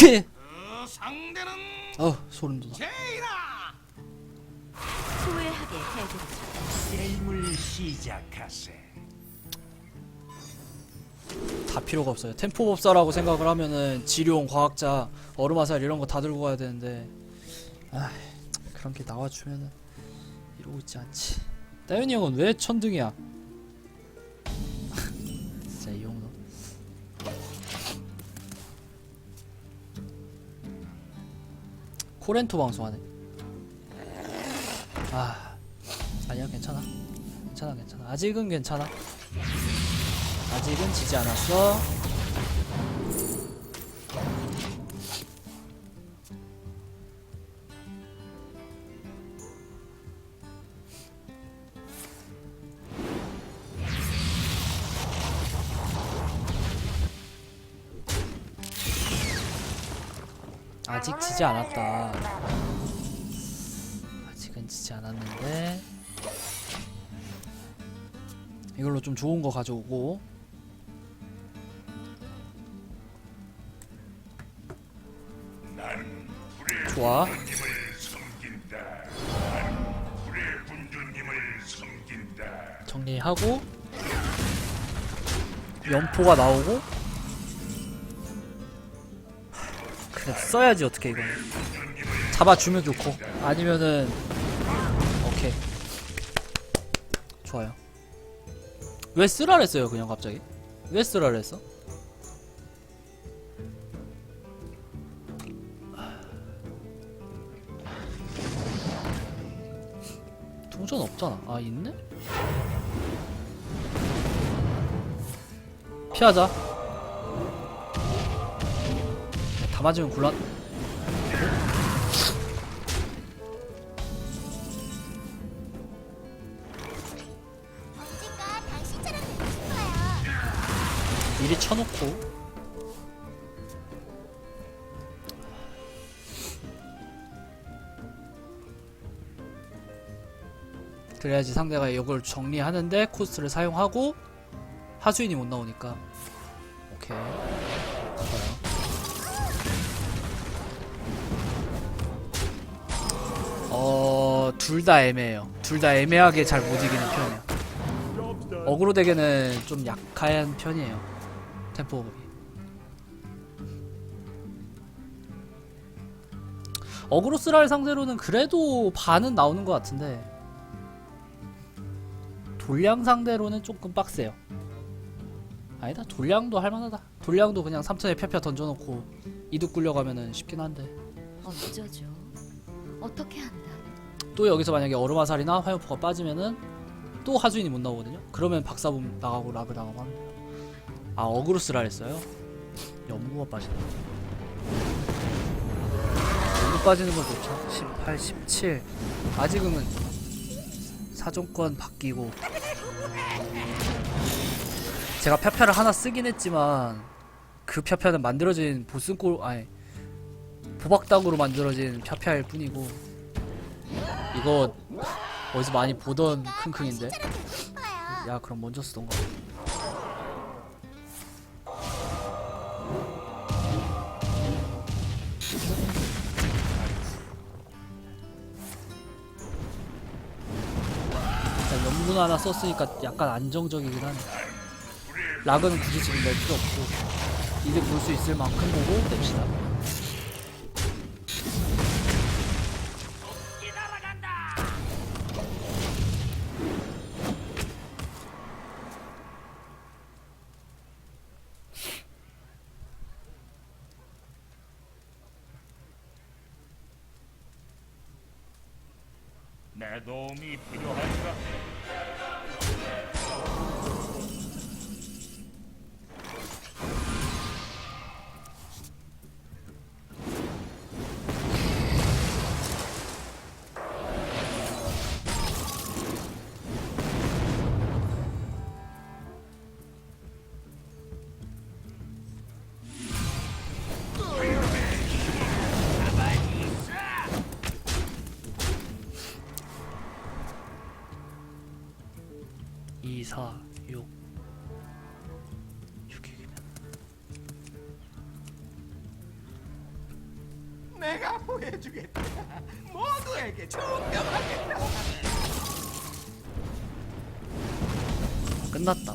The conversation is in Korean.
치! 그 상대는 어 소름 돋아 제이라. 후회하게 해드리죠. 게임을 시작하세. 다 필요가 없어요 템포 법사라고 생각을 하면은 지룡, 과학자, 얼음화살 이런 거 다 들고 가야 되는데 아 그런 게 나와주면은 이러고 있지 않지 따윤이 형은 왜 천등이야 코렌토 방송하네. 아 아니야 괜찮아. 괜찮아 괜찮아. 아직은 괜찮아. 아직은 지지 않았어. 아직 지지 않았다. 아직은 지지 않았는데. 이걸로 좀 좋은 거 가져오고. 좋아. 정리하고. 연포가 나오고 써야지 어떻게 이거 잡아주면 좋고 아니면은 오케이 좋아요 왜 쓰라를 했어요 그냥 갑자기 왜 쓰라를 했어? 동전 없잖아. 아 있네? 피하자. 다 맞으면 싶어요. 미리 쳐놓고. 그래야지 상대가 이걸 정리하는데 코스트를 사용하고 하수인이 못 나오니까 오케이 좋아요 어... 둘 다 애매해요. 둘 다 애매하게 잘 못 이기는 편이야 어그로 대게는 좀 약한 편이에요. 템포업이. 어그로 쓰랄 상대로는 그래도 반은 나오는 것 같은데 돌량 상대로는 조금 빡세요. 아니다 돌량도 할만하다. 돌량도 그냥 3턴에 펴펴 던져놓고 이득 굴려가면은 쉽긴 한데. 어쩌죠? 어떻게 한다? 또 여기서 만약에 얼음화살이나 화염포가 빠지면은 또 하수인이 못 나오거든요. 그러면 박사붐 나가고 라브 나가고 돼요 아 어그로 쓰라 했어요? 연구가 빠지네. 연구 빠지는 건 좋죠. 18, 17 아직은 사정권 바뀌고. 제가 펴펴를 하나 쓰긴 했지만 그 펴펴는 만들어진 보스골 아니 보박당으로 만들어진 펴펴일 뿐이고 이거 어디서 많이 보던 킁킁인데. 야 그럼 먼저 쓰던가 일단 연문 하나 썼으니까 약간 안정적이긴 하네. 락은 굳이 지금 낼 필요 없고 이득 볼 수 있을 만큼 보고 냅시다 내 도움이 필요한가? 이 4, 6 6이면 내가 보여주겠다. 모두에게 증명하겠다. 끝났다